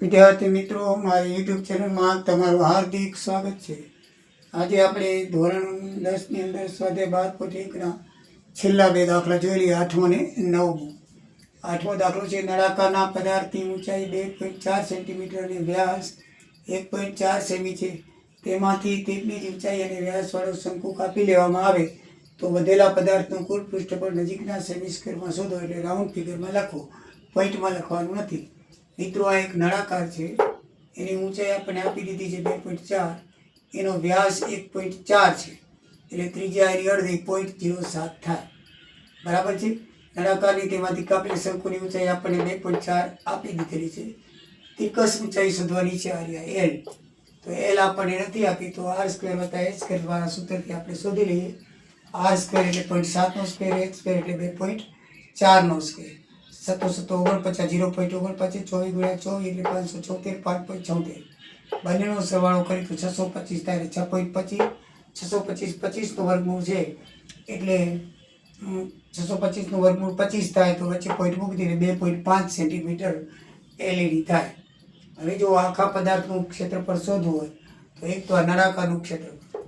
વિદ્યાર્થી મિત્રો, મારી યુટ્યુબ ચેનલમાં તમારું હાર્દિક સ્વાગત છે. આજે આપણે ધોરણ દસની અંદર સ્વાધ્યાય બાર પોતે એકના છેલ્લા બે દાખલા જોઈ લઈએ, આઠમો ને નવમો. આઠમો દાખલો છે, નળાકારના પદાર્થની ઊંચાઈ બે પોઈન્ટ ચાર સેન્ટીમીટર અને વ્યાસ એક પોઈન્ટ ચાર સેમી છે. તેમાંથી તેટલી જ ઊંચાઈ અને વ્યાસવાળો શંકુ કાપી લેવામાં આવે તો વધેલા પદાર્થનું કુલ પૃષ્ઠફળ નજીકના સેમી સ્ક્વેરમાં શોધો એટલે રાઉન્ડ ફિગરમાં લખો. પોઈન્ટમાં લખવાનું નથી. મિત્રો, આ એક નળાકાર છે. એની ઊંચાઈ આપણને આપી દીધી છે બે પોઈન્ટ ચાર. એનો વ્યાસ એક પોઈન્ટ ચાર છે. એટલે ત્રિજ્યા એની અડધી પોઈન્ટ જીરો સાત થાય. બરાબર છે? નળાકારની તેમાંથી કાપેલી શંકુની ઊંચાઈ આપણને બે પોઈન્ટ ચાર આપી દીધેલી છે. તિકસ ઊંચાઈ શોધવાની છે આર્યા એલ તો એલ આપણને નથી આપી, તો આર સ્ક્વેર વત્તા એચ સ્ક્વેર દ્વારા સૂત્રથી આપણે શોધી લઈએ. આર સ્ક્વેર એટલે પોઈન્ટ સાતનો સ્ક્વેર એચ સ્ક્વેર એટલે બે પોઈન્ટ ચારનો સ્ક્વેર સત્તો સત્તો ઓગણપચાસ જીરો પોઈન્ટ ઓગણપચાસ, ચોવીસ ગુણ્યા ચોવીસ એટલે પાંચસો છોતેર પાંચ પોઈન્ટ છોતેર. બંનેનો સરવાળો કરી તો છસો પચીસ થાય છ પોઈન્ટ પચીસ. છસો પચીસ પચીસનું વર્ગમૂળ છે એટલે છસો પચીસનું વર્ગમૂળ પચીસ થાય તો વચ્ચે પોઈન્ટ મૂકી દઈને બે પોઈન્ટ પાંચ સેન્ટીમીટર એલઈડી થાય. હવે જો આખા પદાર્થનું ક્ષેત્રફળ શોધવું હોય, તો એક તો આ નળાકારનું ક્ષેત્રફળ,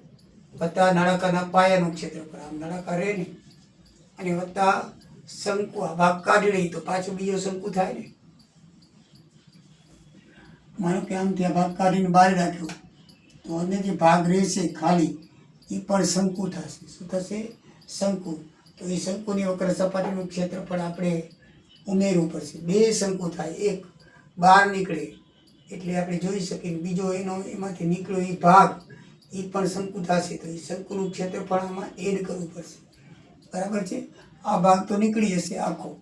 વત્તા નળાકારના પાયાનું ક્ષેત્રફળ. આમ નળાકાર રહે ને અને વત્તા શંકુ આ ભાગ કાઢી લઈએ તો પાછો બીજો શંકુ થાય ને. માનો કે આમ ત્યાં ભાગ કાઢીને બહાર રાખ્યો. તો અંદર જે ભાગ રહેશે ખાલી એ પણ શંકુ થશે. શું થશે? શંકુ. તો એ શંકુની વક્ર સપાટીનું ક્ષેત્રફળ આપણે ઉમેરવું પડશે. બે શંકુ થાય. એક બહાર નીકળે. એટલે આપણે જોઈ શકીએ બીજો એનો એમાંથી નીકળ્યો એ ભાગ એ પણ શંકુ થશે. તો એ શંકુનું ક્ષેત્રફળ આમાં એડ કરવું પડશે. બરાબર છે? આ ભાગ તો નીકળી જશે આખો.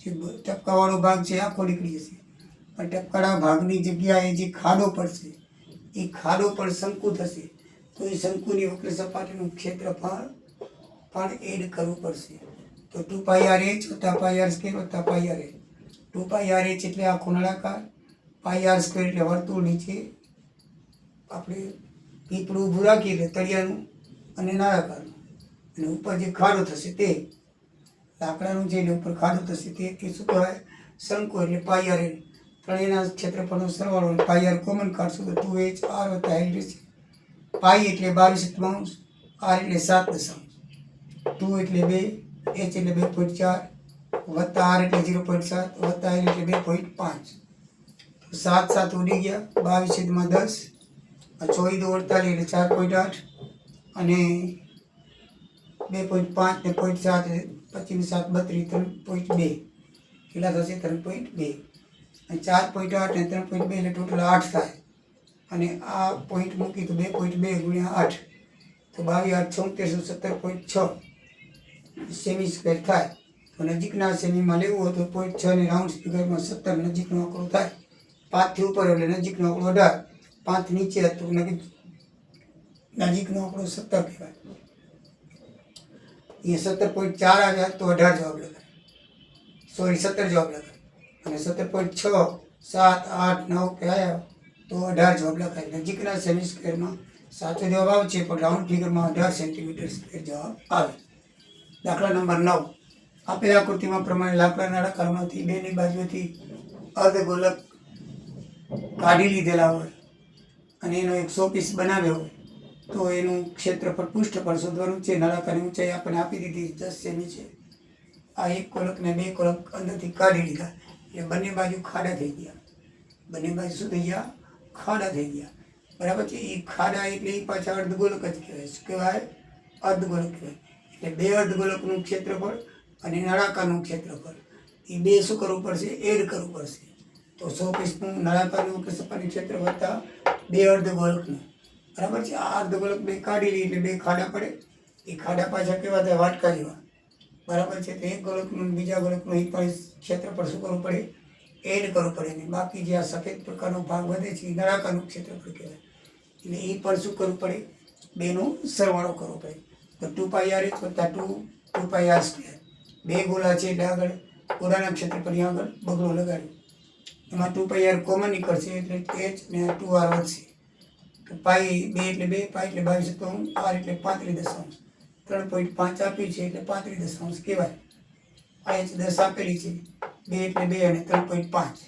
જે ટપકાવાળો ભાગ છે આખો નીકળી જશે. પણ ટપકાળા ભાગની જગ્યાએ જે ખાડો પડશે, એ ખાડો પણ શંકુ થશે તો એ શંકુની વક્ર સપાટીનું ક્ષેત્રફળ પણ એડ કરવું પડશે. તો ટુ પાઈ આર એચ વત્તા પાઈ આર સ્કેર વત્તા pi R H two pi R H એટલે આખો નળાકાર. પાઈ આર સ્ક્વેર એટલે વર્તુળ નીચે. આપણે પીપળું ઊભું રાખીએ એટલે તળિયાનું અને નળાકારનું. અને ઉપર જે ખાડો થશે તે લાકડાનું જે ઉપર ખાડો થશે તે કે શું કહેવાય? શંકુ એટલે પાયર એલ ત્રણેયના ક્ષેત્રફળનો સરવાળો પાયર કોમન કાઢશું તો ટુ એચ આર વત્તા એલ રહેશે. પાઈ એટલે બાવીસ તૃતીયાંશ આર એટલે સાત દશાંશ. ટુ એટલે બે, એચ એટલે બે પોઈન્ટ ચાર, વત્તા આર એટલે ઝીરો પોઈન્ટ સાત, વત્તા એલ એટલે બે પોઈન્ટ પાંચ. સાત સાત ઉડી ગયા, બાવીસ છેદમાં દસ, ચોવીસ દો અડતાલીસ એટલે ચાર પોઈન્ટ આઠ, અને બે પોઈન્ટ પાંચ ને પોઈન્ટ સાત પચીસ સાત, બત્રીસ, ત્રણ પોઈન્ટ બે. કેટલા થશે? ત્રણ પોઈન્ટ બે. અને ચાર પોઈન્ટ આઠ ને ત્રણ પોઈન્ટ બે એટલે ટોટલ આઠ થાય. અને આ પોઈન્ટ મૂકી તો બે પોઈન્ટ બે ગુણ્યા આઠ. તો બાવીસ આઠ છોતેરસો સત્તર પોઈન્ટ છ. સેમી સ્ક્વેર થાય. તો નજીકના સેમીમાં લેવું હોય તો પોઈન્ટ છ ને રાઉન્ડ ફિગરમાં સત્તર નજીકનો આંકડો થાય. પાંચથી ઉપર એટલે નજીકનો આંકડો અઢાર. પાંચ નીચે તો નજીક નજીકનો આંકડો સત્તર કહેવાય. એ સત્તર પોઈન્ટ ચાર આવ્યા તો અઢાર જવાબ લખાય સોરી સત્તર જવાબ લખાય અને સત્તર પોઈન્ટ છ, સાત, આઠ, નવ, કે આવ્યા તો અઢાર જવાબ લખાય. નજીકના સેમી સ્ક્વેરમાં સાચો જવાબ આવશે પણ રાઉન્ડ ફિગરમાં અઢાર સેન્ટીમીટર સ્ક્વેર જવાબ આવે. દાખલા નંબર નવ. આપેલ આકૃતિમાં પ્રમાણે લાકડાના આકારમાંથી બેની બાજુથી અર્ધગોલક કાઢી લીધેલા હોય અને એનો એક સો પીસ બનાવ્યો હોય. તો એનું ક્ષેત્રફળ પૃષ્ઠફળ શોધવાનું છે, નળાકારની ઊંચાઈ આપણને આપી દીધી દસ સેમી છે. આ એક કોલકને બે કોલક અંદરથી કાઢી લીધા. એટલે બંને બાજુ ખાડા થઈ ગયા. બંને બાજુ શું થઈ ગયા? ખાડા થઈ ગયા. બરાબર છે? એ ખાડા એટલે એ પાછા અર્ધગોલક જ કહેવાય. શું કહેવાય? અર્ધગોલક કહેવાય. એટલે બે અર્ધગોલકનું ક્ષેત્રફળ અને નળાકારનું ક્ષેત્રફળ એ બે શું કરવું પડશે? એડ કરવું પડશે. તો સો પીસનું નળાકારનું કે સપાટી ક્ષેત્ર વત્તા બે અર્ધગોલકનું. બરાબર છે? આ અર્ધગોલક બે કાઢી લઈએ એટલે બે ખાડા પડે. એ ખાડા પાછા કેવા થાય? વાટકા જેવા. બરાબર છે? તો એક ગોલકનું બીજા ગોલકનું એ પણ ક્ષેત્રફળ શું કરવું પડે? એડ કરવું પડે ને. બાકી જે આ સફેદ પ્રકારનો ભાગ વધે છે એ નળાકારનું ક્ષેત્રફળ કહેવાય. એટલે એ પણ શું કરવું પડે? બેનો સરવાળો કરવો પડે. તો ટુ પાઈ આર વત્તા two two pi R square. બે ગોળા છે એટલે આગળ ગોળાના ક્ષેત્રફળની આગળ બગડો લગાડ્યો. એમાં ટુ પાઈ આર કોમન નીકળશે એટલે એચ ને ટુ આર વધશે. તો પાઈ બે એટલે બે, પાઈ એટલે બાવીસ તો આર એટલે પાંત્રીસ દશાંશ. ત્રણ પોઈન્ટ પાંચ આપી છે એટલે પાંત્રીસ દશાંશ કહેવાય. એચ દસ આપેલી છે. બે એટલે બે અને ત્રણ પોઈન્ટ પાંચ.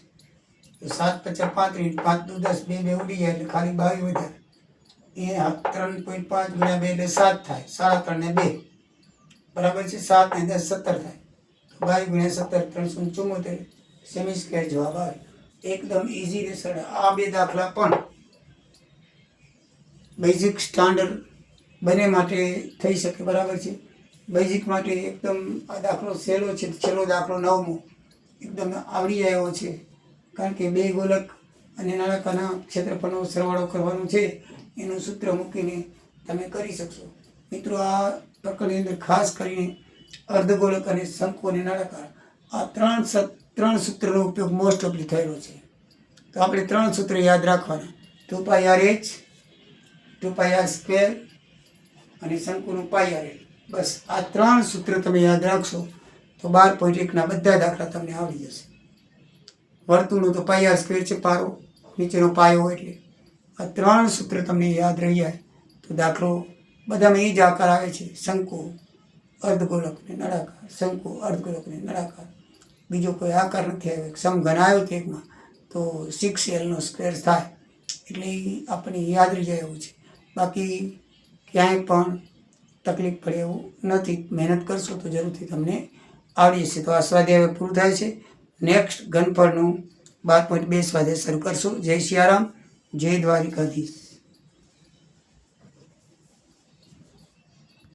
તો સાત પચાસ પાંત્રીસ પાંચ દુ દસ, બે બે ઉડી જાય એટલે ખાલી બાવી વધારે. એ ત્રણ પોઈન્ટ પાંચ ગુણ્યા બે એટલે સાત થાય. સાડા ત્રણ ને બે. બરાબર છે? સાત ને દસ સત્તર થાય. બાવીસ ગુણ્યા સત્તર, ત્રણસો ચુમ્મોતેર સેમી સ્કેર જવાબ આવે. એકદમ ઇઝી રહેશે આ બે દાખલા પણ બેઝિક સ્ટાન્ડર્ડ બંને માટે થઈ શકે, બરાબર છે? બેઝિક માટે એકદમ આ દાખલો સહેલો છે, છેલ્લો દાખલો નવમો. એકદમ આવડી આવ્યો છે, કારણ કે બે ગોલક અને નાણાકાના ક્ષેત્રફળનો સરવાળો કરવાનો છે, એનું સૂત્ર મૂકીને તમે કરી શકશો. મિત્રો, આ પ્રકરણની અંદર ખાસ કરીને અર્ધગોલક અને શંકુ અને નાણાકાર આ ત્રણ ત્રણ સૂત્રનો ઉપયોગ મોસ્ટ ઓફલી થયેલો છે. તો આપણે ત્રણ સૂત્ર યાદ રાખવાના. Two pi R H two pi R square અને શંકુનું પાઈ આર બસ આ ત્રણ સૂત્ર તમે યાદ રાખશો તો બાર પોઈન્ટ એકના બધા દાખલા તમને આવડી જશે. વર્તુળનું તો પાઈ આર સ્ક્વેર છે પારો, નીચેનો પાયો એટલે. આ ત્રણ સૂત્ર તમને યાદ રહી જાય તો દાખલો બધામાં એ જ આકાર આવે છે. શંકુ, અર્ધગોલક ને નળાકાર. શંકુ, અર્ધગોલક ને નળાકાર. બીજો કોઈ આકાર નથી આવ્યો. સમઘન આવ્યો તે એકમાં. તો સિક્સ એલનો સ્ક્વેર થાય. એટલે એ આપણને યાદ રહી જાય એવું છે. બાકી ક્યાંય પણ તકલીફ પડે એવું નથી. મહેનત કરશો તો જરૂરથી તમને આવડી જશે. તો આ સ્વાધ્યાય હવે પૂરું થાય છે. નેક્સ્ટ ઘનફળનું બાર પોઈન્ટ બે સ્વાધ્યાય શરૂ કરશું. જય સિયારામ જય દ્વારિકાધીશ.